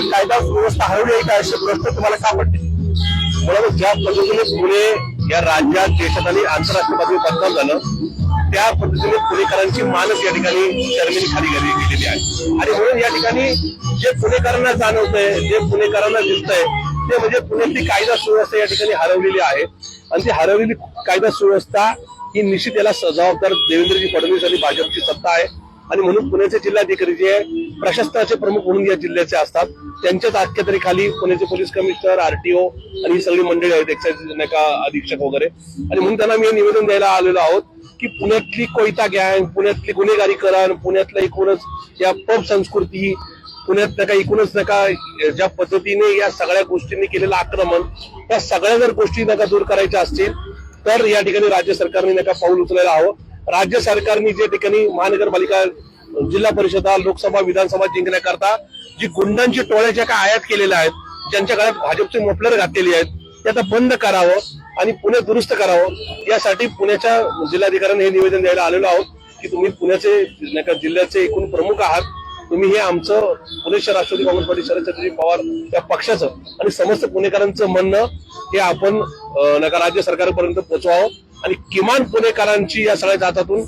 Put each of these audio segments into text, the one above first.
ही कायदा सुव्यवस्था हरवली आहे का अशी गोष्ट तुम्हाला का वाटते? मुळात ज्या पद्धतीने पुणे या राज्यात देशात आणि आंतरराष्ट्रीय पातळीवर बदनाम झालं त्या पद्धतीने पुणेकरांची मानस या ठिकाणी शर्मिनी खाली गेलेली आहे. आणि म्हणून या ठिकाणी जे पुणेकरांना जाणवतंय जे पुणेकरांना दिसतंय ते म्हणजे पुण्यातली कायदा सुव्यवस्था या ठिकाणी हरवलेली आहे. आणि ती हरवलेली कायदा सुव्यवस्था ही निश्चित याला जबाबदार देवेंद्रजी फडणवीस आणि भाजपची सत्ता आहे. आणि म्हणून पुण्याचे जिल्हाधिकारी जे प्रशासनाचे प्रमुख म्हणून या जिल्ह्याचे असतात त्यांच्याच अख्यातरीखाली पुण्याचे पोलीस कमिशनर आरटीओ आणि ही सगळी मंडळी आहेत एक्साईज नाही अधीक्षक वगैरे. आणि म्हणून त्यांना मी निवेदन द्यायला आलेलो आहोत की पुण्यातली कोयता गँग पुण्यातली गुन्हेगारीकरण पुण्यातलं एकूणच या पब संस्कृती पुण्यात नका एकूणच नका ज्या पद्धतीने या सगळ्या गोष्टींनी केलेलं आक्रमण त्या सगळ्या जर गोष्टी नका दूर करायच्या असतील तर या ठिकाणी राज्य सरकारने नका पाऊल उचलायला हवं. राज्य सरकारने जे ठिकाणी महानगरपालिका जिल्हा परिषदा लोकसभा विधानसभा जिंकण्याकरता जी गुंडांची टोळ्या ज्या काय आयात केलेल्या आहेत ज्यांच्या काळात भाजपचे मोफलर घातलेली आहेत ते आता बंद करावं आणि पुणे दुरुस्त करावं. यासाठी पुण्याच्या जिल्हाधिकाऱ्यांनी हे निवेदन द्यायला आलेलो आहोत की तुम्ही पुण्याचे जिल्ह्याचे एकूण प्रमुख आहात. तुम्ही हे आमचं पुणे शहर राष्ट्रवादी काँग्रेस पार्टी शरदचंद्रजी पवार या पक्षाचं आणि समस्त पुणेकरांचं म्हणणं हे आपण नका राज्य सरकारपर्यंत पोहोचवावं आणि किमान पुणेकरांची या सगळ्या जातातून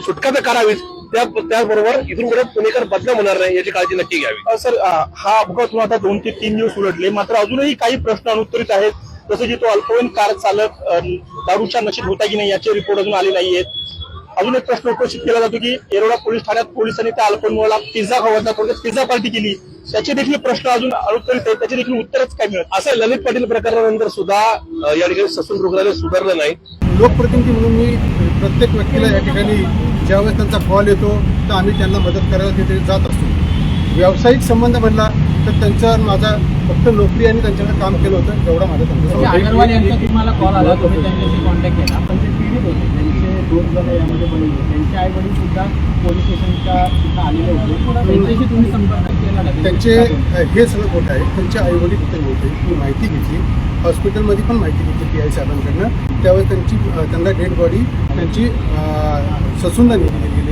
सुटका तर करावीच. त्या त्याचबरोबर इथून पुढे पुणेकर बदनाम होणार नाही याची काळजी नक्की घ्यावी. सर हा अपघात आता दोन ते तीन दिवस उलटले. मात्र अजूनही काही प्रश्न अनुत्तरित आहेत. जसं की तो अल्पवयीन कार चालक अ, दारूच्या नशेत होता की नाही याचे रिपोर्ट अजून आले नाहीयेत. अजून एक प्रश्न उपस्थित केला जातो की येरोडा पोलीस ठाण्यात पोलिसांनी त्या अल्पवयीन मुलाला पिझ्झा खावायचा थोडक्यात पिझ्झा पार्टी केली? त्याचे देखील प्रश्न अजून अनुत्तरित आहेत. त्याचे देखील उत्तरच काय मिळत? असं ललित पाटील प्रकरणानंतर सुद्धा या ठिकाणी ससून रुग्णालय सुधारलं नाही. लोकप्रतिनिधी म्हणून मी प्रत्येक व्यक्तीला या ठिकाणी ज्यावेळेस त्यांचा कॉल येतो तर आम्ही त्यांना मदत करायला तिथे जात असतो. व्यावसायिक संबंध म्हणला तर त्यांच्यावर माझा फक्त नोकरी आणि त्यांच्याकडे काम केलं होतं तेवढा माझा म्हणजे त्यांचा अगरवाल यांचा तुम्हाला कॉल. आला दोन जण यामध्ये बळी त्यांचे आई वडील सुद्धा पोलीस स्टेशनच्या तिथं आलेले होते. त्यांच्याशी तुम्ही संपर्क केला त्यांचे हे सगळं खोटं आहे. त्यांचे आई वडील तिथे होते. मी माहिती घेतली. हॉस्पिटलमध्ये पण माहिती घेतली पी आय साहेबांकडनं. त्यावेळेस त्यांची त्यांना डेड बॉडी त्यांची ससुंदा ससूनला नेली गेली.